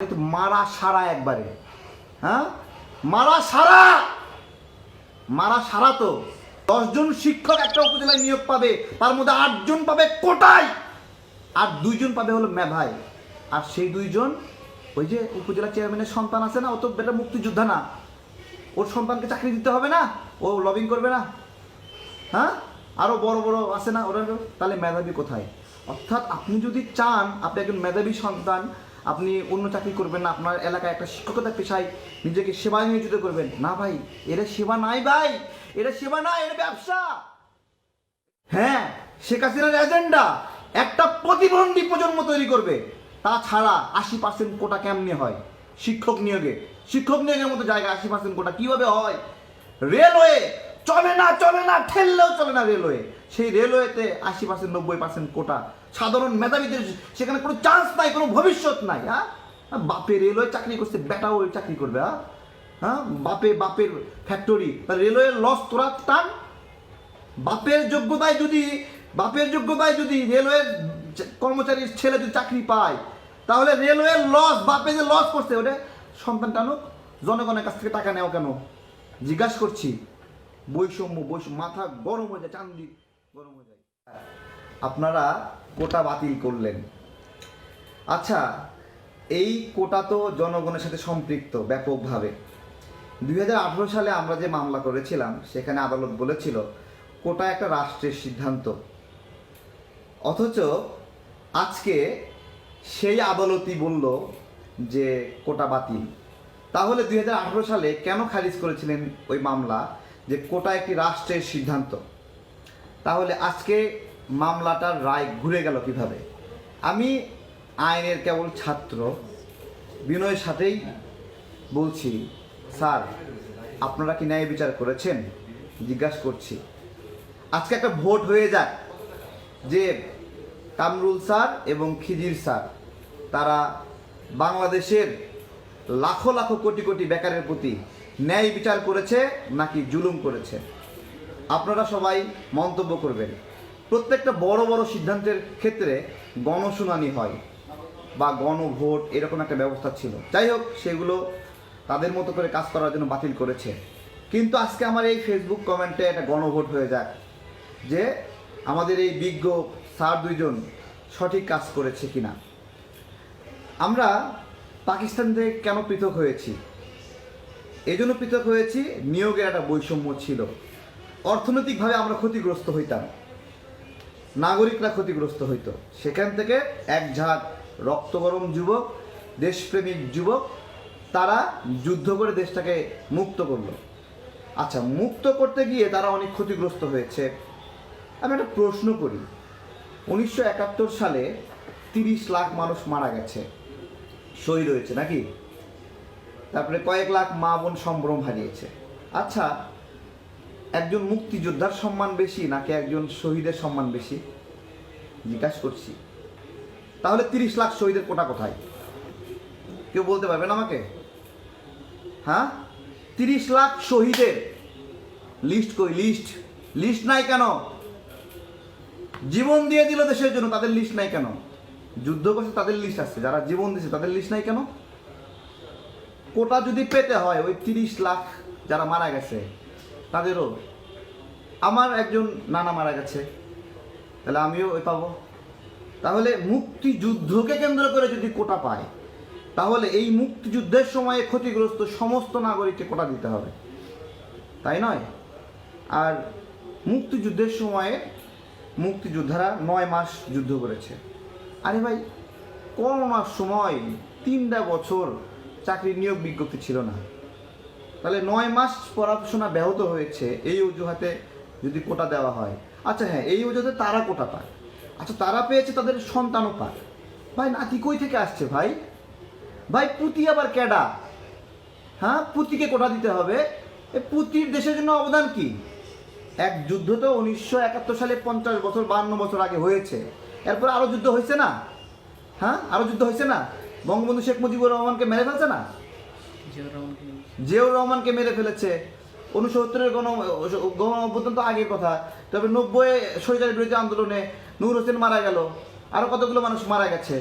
কিন্তু মারা সারা একবারে। হ্যাঁ? মারা সারা! মারা সারা তো। দশজন শিক্ষক একটা উপজেলায় নিয়োগ পাবে, তার মধ্যে আটজন পাবে কোটায়। আর দুইজন পাবে হলো মেধায়। আর সেই দুইজন, ওই যে উপজেলা চেয়ারম্যানের সন্তান আছে না, ও তো বেটা মুক্তিযোদ্ধা না। ওর সন্তানকে চাকরি দিতে হবে না, ও লবিং করবে না। হ্যাঁ? আরও বড় বড় আছে না, ওরা তাহলে মেধাবী কোথায়? অর্থাৎ আপনি যদি চান, আপনি একজন মেধাবী সন্তান আপনি অন্য চাকরি করবেন না, আপনার এলাকায় একটা শিক্ষকতা পেশায় নিজেকে সেবায় নিয়োজিত করবেন। না ভাই, এরা সেবা নাই ভাই এটা সেবা নাই এটা ব্যবসা। হ্যাঁ শেখ হাসিনার এজেন্ডা একটা প্রতিবন্ধী প্রজন্ম তৈরি করবে। তাছাড়া আশি পার্সেন্ট কোটা কেমনে হয়? শিক্ষক নিয়োগে। শিক্ষক নিয়োগের মতো জায়গা আশি পার্সেন্ট কোটা কীভাবে হয়? রেলওয়ে, চলে না চলে না, ঠেললেও চলে না রেলওয়ে। সেই রেলওয়েতে আশি পার্সেন্ট নব্বই পার্সেন্ট কোটা সাধারণ মেধাবীদের সেখানে কোনো চান্স নাই, কোনো ভবিষ্যৎ নাই হ্যাঁ? বাপে রেলওয়ে চাকরি করছে, বেটাও ওই চাকরি করবে হ্যাঁ? হ্যাঁ বাপে, বাপের ফ্যাক্টরি রেলওয়ের লস তোরা টান। বাপের যোগ্যতায় যদি, বাপের যোগ্যতায় যদি রেলওয়ের কর্মচারীর ছেলে যদি চাকরি পায়, তাহলে রেলওয়ের লস বাপে যে লস করছে, ওটা সন্তান টানুক, জনগণের কাছ থেকে টাকা নেও কেন? জিজ্ঞাসা করছি, বৈষম্য বৈষম্য মাথা গরম হয়ে যায়, চান্দি গরম হয়ে যায়। আপনারা কোটা বাতিল করলেন। আচ্ছা এই কোটা তো জনগণের সাথে সম্পৃক্ত ব্যাপকভাবে। দুই হাজার আঠারো সালে আমরা যে মামলা করেছিলাম, সেখানে আদালত বলেছিল, কোটা একটা রাষ্ট্রের সিদ্ধান্ত। অথচ আজকে সেই আদালতই বলল যে কোটা বাতিল। তাহলে দুই হাজার আঠেরো সালে কেন খারিজ করেছিলেন ওই মামলা যে কোটা একটি রাষ্ট্রের সিদ্ধান্ত? তাহলে আজকে মামলাটার রায় ঘুরে গেল কীভাবে? আমি আইনের কেবল ছাত্র, বিনয়ের সাথেই বলছি, স্যার, আপনারা কি ন্যায় বিচার করেছেন? জিজ্ঞাসা করছি। আজকে একটা ভোট হয়ে যাক যে কামরুল স্যার এবং খিজির স্যার, তারা বাংলাদেশের লাখো লাখো কোটি কোটি বেকারের প্রতি ন্যায় বিচার করেছে নাকি জুলুম করেছে? আপনারা সবাই মন্তব্য করবেন। প্রত্যেকটা বড় বড় সিদ্ধান্তের ক্ষেত্রে গণশুনানি হয় বা গণভোট এরকম একটা ব্যবস্থা ছিল। যাই হোক সেগুলো তাদের মতো করে কাজ করার জন্য বাতিল করেছে। কিন্তু আজকে আমার এই ফেসবুক কমেন্টে একটা গণভোট হয়ে যাক, যে আমাদের এই বিজ্ঞ স্যার দুইজন সঠিক কাজ করেছে কিনা। আমরা পাকিস্তান থেকে কেন পৃথক হয়েছি? এই জন্য পৃথক হয়েছি, নিয়োগের একটা বৈষম্য ছিল। অর্থনৈতিকভাবে আমরা ক্ষতিগ্রস্ত হইতাম। নাগরিকরা ক্ষতিগ্রস্ত হইতো। সেখান থেকে এক ঝাঁক রক্তগরম যুবক, দেশপ্রেমিক যুবক, তারা যুদ্ধ করে দেশটাকে মুক্ত করল। আচ্ছা মুক্ত করতে গিয়ে তারা অনেক ক্ষতিগ্রস্ত হয়েছে। আমি একটা প্রশ্ন করি। উনিশশো একাত্তর সালে তিরিশ লাখ মানুষ মারা গেছে। শহীদ হয়েছে নাকি? তারপরে কয়েক লাখ মা বোন সম্ভ্রম হারিয়েছে। আচ্ছা একজন মুক্তিযোদ্ধার সম্মান বেশি নাকি একজন শহীদের সম্মান বেশি? জিজ্ঞাসা করছি। তাহলে তিরিশ লাখ শহীদের কোটা কোথায়? কেউ বলতে পারবেন আমাকে? হ্যাঁ? তিরিশ লাখ শহীদের লিস্ট কই? লিস্ট? লিস্ট নাই কেন? জীবন দিয়ে দিল দেশের জন্য, তাদের লিস্ট নাই কেন? যুদ্ধ করছে, তাদের লিস্ট আছে। যারা জীবন দিয়েছে তাদের লিস্ট নাই কেন? কোটা যদি পেতে হয়, ওই তিরিশ লাখ যারা মারা গেছে তাদেরও। আমার একজন নানা মারা গেছে। তাহলে আমিও ওই পাবো। তাহলে মুক্তিযুদ্ধকে কেন্দ্র করে যদি কোটা পায়, তাহলে এই মুক্তিযুদ্ধের সময়ে ক্ষতিগ্রস্ত সমস্ত নাগরিককে কোটা দিতে হবে। তাই নয়? আর মুক্তিযুদ্ধের সময়ে মুক্তিযোদ্ধারা নয় মাস যুদ্ধ করেছে। আরে ভাই, করোনার সময় তিনটা বছর চাকরি নিয়োগ বিজ্ঞপ্তি ছিল না। তাহলে নয় মাস পড়াশোনা ব্যাহত হয়েছে, এই অজুহাতে যদি কোটা দেওয়া হয়। আচ্ছা হ্যাঁ এই অজুহাতে তারা কোটা পায়। আচ্ছা তারা পেয়েছে তাদের সন্তানও পায়। ভাই, নাতি কই থেকে আসছে ভাই? ভাই, পুতি আবার ক্যাডা হ্যাঁ পুতিকে কোটা দিতে হবে। এ পুতির দেশের জন্য অবদান কি? এক যুদ্ধ তো উনিশশো একাত্তর সালে পঞ্চাশ বছর বান্ন বছর আগে হয়েছে। এরপর আরও যুদ্ধ হয়েছে না? হ্যাঁ আরও যুদ্ধ হয়েছে না? বঙ্গবন্ধু শেখ মুজিবুর রহমানকে মেরে ফেলছে না? জিয়াউর রহমানকে মেরে ফেলেছে। উনসত্তরের গণ গণ অভ্যুত্থান তো আগের কথা। তবে নব্বই স্বৈরাচার বিরোধী আন্দোলনে নূর হোসেন মারা গেল। আরও কতগুলো মানুষ মারা গেছে?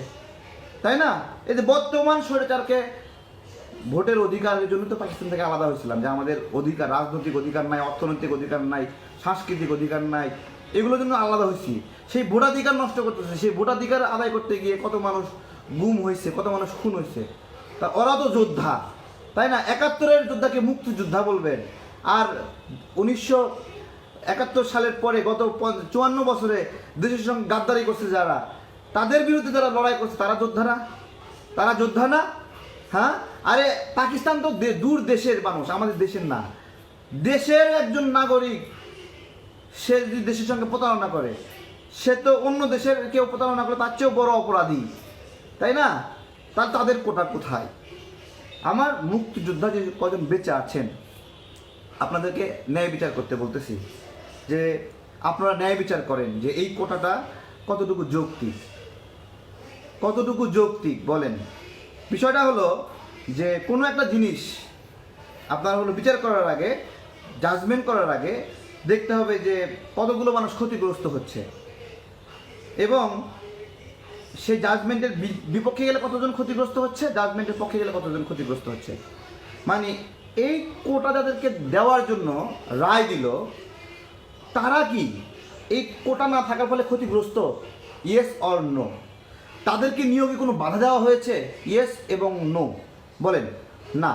তাই না? এই যে বর্তমান স্বৈরাচারকে ভোটের অধিকারের জন্য তো পাকিস্তান থেকে আলাদা হয়েছিলাম, যে আমাদের অধিকার, রাজনৈতিক অধিকার নাই, অর্থনৈতিক অধিকার নাই, সাংস্কৃতিক অধিকার নাই, এগুলোর জন্য আলাদা হয়েছি। সেই ভোটাধিকার নষ্ট করতেছে, সেই ভোটাধিকার আদায় করতে গিয়ে কত মানুষ গুম হয়েছে, কত মানুষ খুন হয়েছে। তা ওরা তো যোদ্ধা। তাই না? একাত্তরের যোদ্ধাকে মুক্তিযোদ্ধা বলবেন। আর উনিশশো একাত্তর সালের পরে গত চুয়ান্ন বছরে দেশের সঙ্গে গাদ্দারি করছে যারা, তাদের বিরুদ্ধে যারা লড়াই করছে, তারা যোদ্ধা না তারা যোদ্ধা না? হ্যাঁ? আরে, পাকিস্তান তো দূর দেশের মানুষ, আমাদের দেশের না। দেশের একজন নাগরিক, সে যদি দেশের সঙ্গে প্রতারণা করে, সে তো অন্য দেশের কেউ প্রতারণা করে তার চেয়েও বড় অপরাধী। তাই না? তার তাদের কোটা কোথায়? আমার মুক্তিযোদ্ধা যে কজন বেঁচে আছেন, আপনাদেরকে ন্যায় বিচার করতে বলতেছি, যে আপনারা ন্যায় বিচার করেন যে এই কোটাটা কতটুকু যৌক্তিক। কতটুকু যৌক্তিক বলেন। বিষয়টা হলো যে কোনো একটা জিনিস আপনার হলো বিচার করার আগে জাজমেন্ট করার আগে দেখতে হবে যে কতগুলো মানুষ ক্ষতিগ্রস্ত হচ্ছে। এবং সেই জাজমেন্টের বিপক্ষে গেলে কতজন ক্ষতিগ্রস্ত হচ্ছে? জাজমেন্টের পক্ষে গেলে কতজন ক্ষতিগ্রস্ত হচ্ছে? মানে এই কোটা যাদেরকে দেওয়ার জন্য রায় দিল, তারা কি এই কোটা না থাকার ফলে ক্ষতিগ্রস্ত? ইয়েস অর নো তাদেরকে নিয়োগে কোনো বাধা দেওয়া হয়েছে? ইয়েস এবং নো বলেন। না,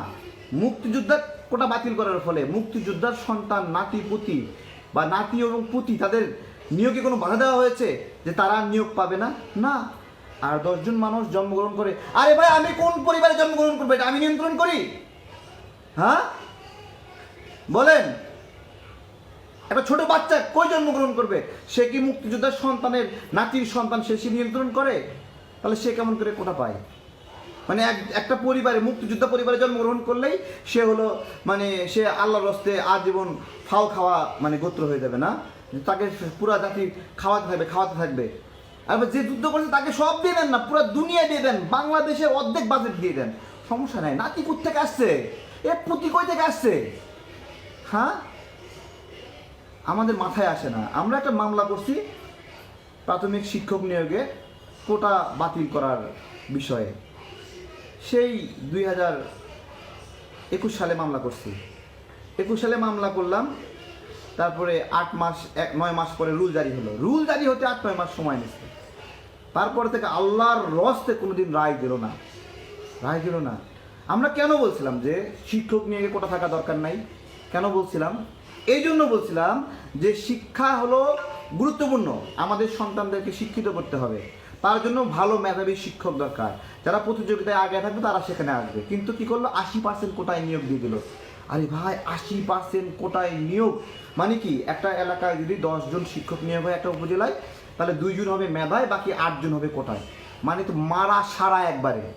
মুক্তিযোদ্ধার কোটা বাতিল করার ফলে মুক্তিযোদ্ধার সন্তান, নাতি, পুতি বা নাতি এবং পুতি তাদের নিয়োগে কোনো বাধা দেওয়া হয়েছে যে তারা নিয়োগ পাবে না? না। আর দশজন মানুষ জন্মগ্রহণ করে। আরে ভাই, আমি কোন পরিবারে জন্মগ্রহণ করব? এটা আমি নিয়ন্ত্রণ করি? হ্যাঁ? বলেন। একটা ছোট বাচ্চা কই জন্মগ্রহণ করবে? সে কি মুক্তিযোদ্ধার সন্তানের, নাতির সন্তান সে নিয়ন্ত্রণ করে? তাহলে সে কেমন করে কোটা পায়? মানে এক- একটা পরিবারে, মুক্তিযোদ্ধা পরিবারে জন্মগ্রহণ করলেই সে হলো মানে সে আল্লাহর রস্তে আজীবন ফাও খাওয়া মানে গোত্র হয়ে যাবে না? তাকে পুরা জাতি খাওয়াতে থাকবে খাওয়াতে থাকবে। আর যে যুদ্ধ করছে তাকে সব দিয়ে দেন না, পুরো দুনিয়া দিয়ে দেন বাংলাদেশের অর্ধেক বাজেট দিয়ে দেন। সমস্যা নাই। নাতি থেকে আসছে? এ পুঁতি কই থেকে আসছে? হ্যাঁ? আমাদের মাথায় আসে না। আমরা একটা মামলা করছি প্রাথমিক শিক্ষক নিয়োগে, কোটা বাতিল করার বিষয়ে। সেই দুই হাজার একুশ সালে মামলা করছি। একুশ সালে মামলা করলাম তারপরে আট মাস, এক, নয় মাস পরে রুল জারি হলো। রুল জারি হতে আট নয় মাস সময় নিচ্ছে। তারপর থেকে আল্লাহর রস্তে কোনোদিন রায় দিল না। রায় দিল না। আমরা কেন বলছিলাম যে শিক্ষক নিয়ে কোটা থাকা দরকার নাই? কেন বলছিলাম? এই জন্য বলছিলাম যে শিক্ষা হলো গুরুত্বপূর্ণ। আমাদের সন্তানদেরকে শিক্ষিত করতে হবে। তার জন্য ভালো মেধাবী শিক্ষক দরকার। যারা প্রতিযোগিতায় আগে থাকবে তারা সেখানে আসবে। কিন্তু কি করল? আশি পার্সেন্ট কোটায় নিয়োগ দিয়ে দিল। আরে ভাই, আশি পার্সেন্ট কোটায় নিয়োগ। মানে কি, একটা এলাকায় যদি দশজন শিক্ষক নিয়োগ হয় একটা উপজেলায়, তাহলে দুইজন হবে মেধায়, বাকি আটজন হবে কোটায়। মানে তো মারা সারা একবারে।